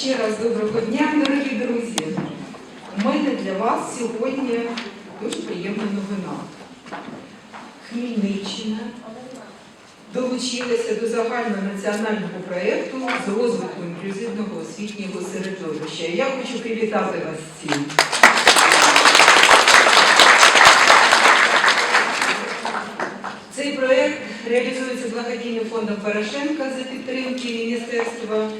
Ще раз доброго дня, дорогі друзі. У мене для вас сьогодні дуже приємна новина. Хмельниччина долучилася до загальнонаціонального проєкту з розвитку інклюзивного освітнього середовища. Я хочу привітати вас всім. Цей проєкт реалізується благодійним фондом Порошенка за підтримки Міністерства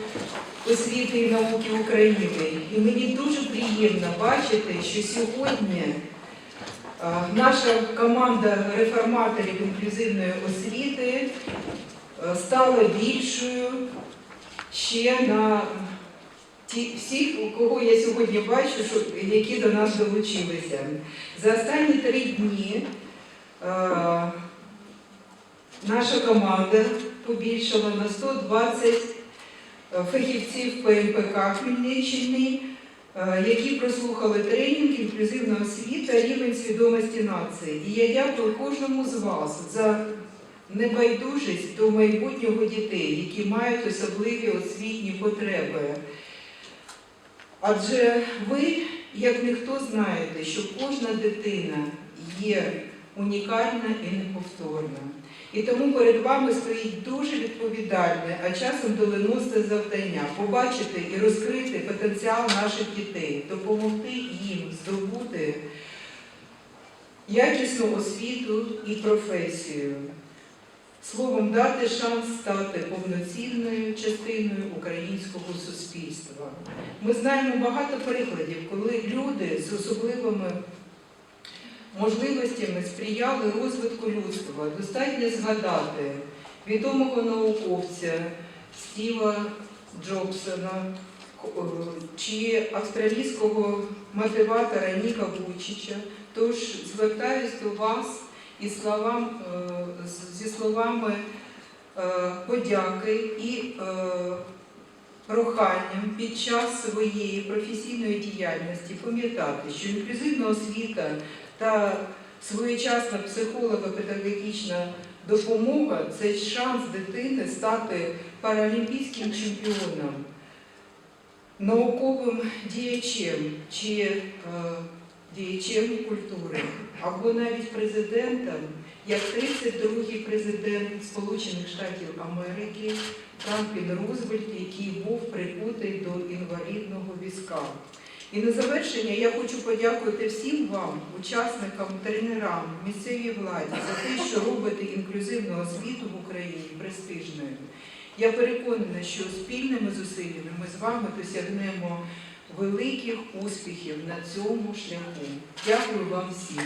освіти і науки України. І мені дуже приємно бачити, що сьогодні е, наша команда реформаторів інклюзивної освіти е, стала більшою ще на ті, всіх, кого я сьогодні бачу, що, які до нас долучилися. За останні три дні е, наша команда побільшала на 120 фахівців ПМПК Хмельниччини, е, які прослухали тренінг інклюзивна освіта, рівень свідомості нації. І я дякую кожному з вас за небайдужість до майбутнього дітей, які мають особливі освітні потреби. Адже ви, як ніхто, знаєте, що кожна дитина є унікальна і неповторна. І тому перед вами стоїть дуже відповідальне, а часом доленосне завдання побачити і розкрити потенціал наших дітей, допомогти їм здобути якісну освіту і професію. Словом, дати шанс стати повноцінною частиною українського суспільства. Ми знаємо багато прикладів, коли люди з особливими можливостями сприяли розвитку людства. Достатньо згадати відомого науковця Стіва Джобсона чи австралійського мотиватора Ніка Вучича. Тож звертаюсь до вас із словам, е, зі словами е, подяки і е, проханням під час своєї професійної діяльності пам'ятати, що інклюзивна освіта та своєчасна психолого-педагогічна допомога це шанс дитини стати паралімпійським чемпіоном, науковим діячем чи е, діячем культури, або навіть президентом, як 32-й президент Сполучених Штатів Америки Франклін Рузвельт, який був прикутий до інвалідного візка. І на завершення я хочу подякувати всім вам, учасникам, тренерам, місцевій владі за те, що робите інклюзивну освіту в Україні престижною. Я переконана, що спільними зусиллями ми з вами досягнемо великих успіхів на цьому шляху. Дякую вам всім.